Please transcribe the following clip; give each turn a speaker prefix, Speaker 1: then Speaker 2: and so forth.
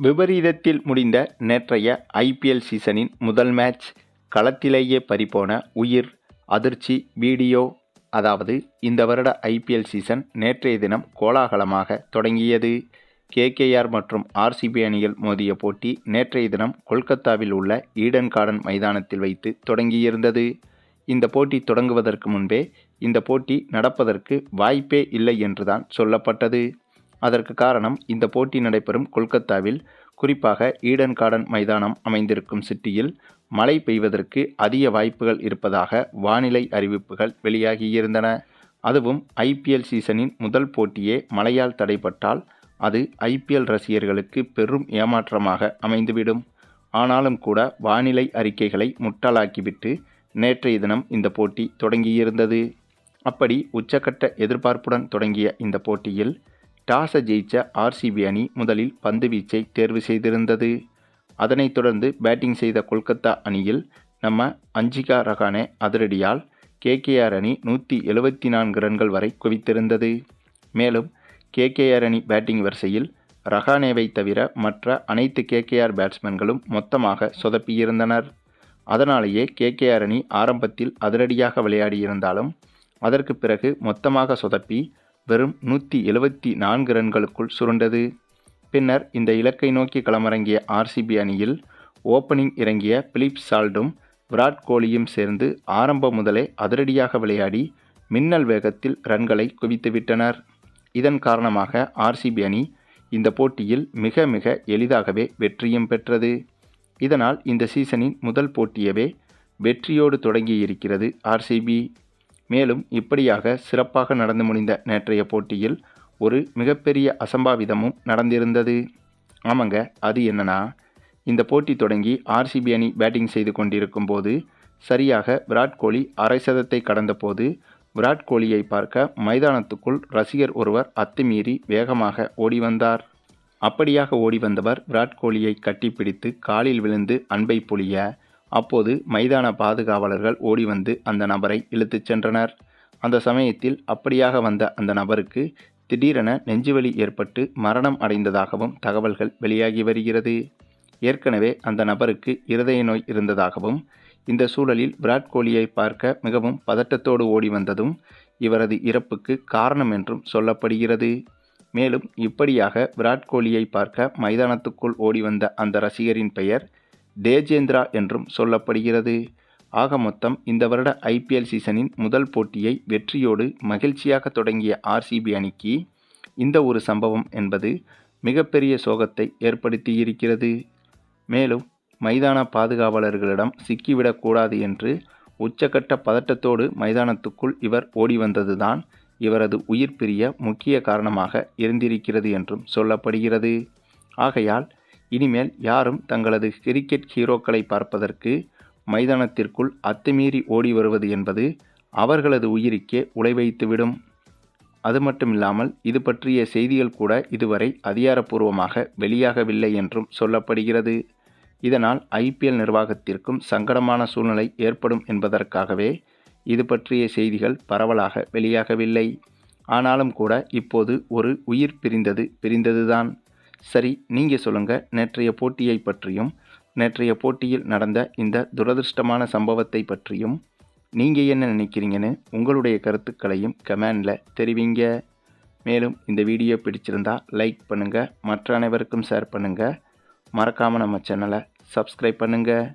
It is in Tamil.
Speaker 1: விபரீதத்தில் முடிந்த நேற்றைய ஐபிஎல் சீசனின் முதல் மேட்ச் களத்திலேயே பறிபோன உயிர் அதிர்ச்சி வீடியோ அதாவது இந்த வருட ஐபிஎல் சீசன் நேற்றைய தினம் கோலாகலமாக தொடங்கியது. கேகேஆர் மற்றும் ஆர்சிபி அணிகள் மோதிய போட்டி நேற்றைய தினம் கொல்கத்தாவில் உள்ள ஈடன் கார்டன் மைதானத்தில் வைத்து தொடங்கியிருந்தது. இந்த போட்டி தொடங்குவதற்கு முன்பே இந்த போட்டி நடப்பதற்கு வாய்ப்பே இல்லை என்றுதான் சொல்லப்பட்டது. அதற்கு காரணம் இந்த போட்டி நடைபெறும் கொல்கத்தாவில் குறிப்பாக ஈடன் கார்டன் மைதானம் அமைந்திருக்கும் சிட்டியில் மழை பெய்வதற்கு அதிக வாய்ப்புகள் இருப்பதாக வானிலை அறிவிப்புகள் வெளியாகியிருந்தன. அதுவும் ஐபிஎல் சீசனின் முதல் போட்டியே மழையால் தடைப்பட்டால் அது ஐபிஎல் ரசிகர்களுக்கு பெரும் ஏமாற்றமாக அமைந்துவிடும். ஆனாலும் கூட வானிலை அறிக்கைகளை முட்டாளாக்கிவிட்டு நேற்றைய தினம் இந்த போட்டி தொடங்கியிருந்தது. அப்படி உச்சக்கட்ட எதிர்பார்ப்புடன் தொடங்கிய இந்த போட்டியில் டாஸை ஜெயிச்ச ஆர்சிபி அணி முதலில் பந்து வீச்சை தேர்வு செய்திருந்தது. அதனைத் தொடர்ந்து பேட்டிங் செய்த கொல்கத்தா அணியில் நம்ம அஞ்சிகா ரகானே அதிரடியால் கேகேஆர் அணி நூற்றி எழுபத்தி நான்கு ரன்கள் வரை குவித்திருந்தது. மேலும் கேகேஆர் அணி பேட்டிங் வரிசையில் ரஹானேவை தவிர மற்ற அனைத்து கேகேஆர் பேட்ஸ்மேன்களும் மொத்தமாக சொதப்பியிருந்தனர். அதனாலேயே கேகேஆர் அணி ஆரம்பத்தில் அதிரடியாக விளையாடியிருந்தாலும் அதற்கு பிறகு மொத்தமாக சொதப்பி வெறும் நூற்றி எழுபத்தி நான்கு ரன்களுக்குள் சுருண்டது. பின்னர் இந்த இலக்கை நோக்கி களமிறங்கிய ஆர்சிபி அணியில் ஓப்பனிங் இறங்கிய பிலிப் சால்டும் விராட் கோலியும் சேர்ந்து ஆரம்பம் முதலே அதிரடியாக விளையாடி மின்னல் வேகத்தில் ரன்களை குவித்துவிட்டனர் இதன் காரணமாக ஆர்சிபி அணி இந்த போட்டியில் மிக மிக எளிதாகவே வெற்றியும் பெற்றது. இதனால் இந்த சீசனின் முதல் போட்டியவே வெற்றியோடு தொடங்கியிருக்கிறது ஆர்சிபி. மேலும் இப்படியாக சிறப்பாக நடந்து முடிந்த நேற்றைய போட்டியில் ஒரு மிகப்பெரிய அசம்பாவிதமும் நடந்திருந்தது. ஆமாங்க அது என்னன்னா இந்த போட்டி தொடங்கி ஆர்சிபி அணி பேட்டிங் செய்து கொண்டிருக்கும் போது சரியாக விராட் கோலி அரை சதத்தை கடந்தபோது விராட் கோலியை பார்க்க மைதானத்துக்குள் ரசிகர் ஒருவர் அத்துமீறி வேகமாக ஓடி வந்தார். அப்படியாக ஓடி வந்தவர் விராட் கோலியை கட்டிப்பிடித்து காலில் விழுந்து அன்பை பொழிய அப்போது மைதான பாதுகாவலர்கள் ஓடி வந்து அந்த நபரை இழுத்துச் சென்றனர். அந்த சமயத்தில் அப்படியாக வந்த அந்த நபருக்கு திடீரென நெஞ்சுவலி ஏற்பட்டு மரணம் அடைந்ததாகவும் தகவல்கள் வெளியாகி வருகிறது. ஏற்கனவே அந்த நபருக்கு இருதய நோய் இருந்ததாகவும் இந்த சூழலில் விராட் கோலியை பார்க்க மிகவும் பதட்டத்தோடு ஓடி வந்ததும் இவரது இறப்புக்கு காரணம் என்றும் சொல்லப்படுகிறது. மேலும் இப்படியாக விராட் கோலியை பார்க்க மைதானத்துக்குள் ஓடி வந்த அந்த ரசிகரின் பெயர் தேஜேந்திரா என்றும் சொல்லப்படுகிறது. ஆக மொத்தம் இந்த வருட ஐபிஎல் சீசனின் முதல் போட்டியை வெற்றியோடு மகிழ்ச்சியாக தொடங்கிய ஆர்சிபி அணிக்கு இந்த ஒரு சம்பவம் என்பது மிகப்பெரிய சோகத்தை ஏற்படுத்தியிருக்கிறது. மேலும் மைதான பாதுகாவலர்களிடம் சிக்கிவிடக்கூடாது என்று உச்சக்கட்ட பதட்டத்தோடு மைதானத்துக்குள் இவர் ஓடி வந்ததுதான் இவரது உயிர் பிரிய முக்கிய காரணமாக இருந்திருக்கிறது என்றும் சொல்லப்படுகிறது. ஆகையால் இனிமேல் யாரும் தங்களது கிரிக்கெட் ஹீரோக்களை பார்ப்பதற்கு மைதானத்திற்குள் அத்துமீறி ஓடி வருவது என்பது அவர்களது உயிருக்கே உலை வைத்துவிடும். அது மட்டுமில்லாமல் இது பற்றிய செய்திகள் கூட இதுவரை அதிகாரப்பூர்வமாக வெளியாகவில்லை என்றும் சொல்லப்படுகிறது. இதனால் ஐபிஎல் நிர்வாகத்திற்கும் சங்கடமான சூழ்நிலை ஏற்படும் என்பதற்காகவே இது பற்றிய செய்திகள் பரவலாக வெளியாகவில்லை. ஆனாலும் கூட இப்போது ஒரு உயிர் பிரிந்தது பிரிந்ததுதான். சரி நீங்கள் சொல்லுங்கள் நேற்றைய போட்டியை பற்றியும் நேற்றைய போட்டியில் நடந்த இந்த துரதிருஷ்டமான சம்பவத்தை பற்றியும் நீங்கள் என்ன நினைக்கிறீங்கன்னு உங்களுடைய கருத்துக்களையும் கமெண்டில் தெரிவிங்க. மேலும் இந்த வீடியோ பிடிச்சிருந்தா லைக் பண்ணுங்கள் மற்ற அனைவருக்கும் ஷேர் பண்ணுங்கள் மறக்காமல் நம்ம சேனலை சப்ஸ்கிரைப் பண்ணுங்கள்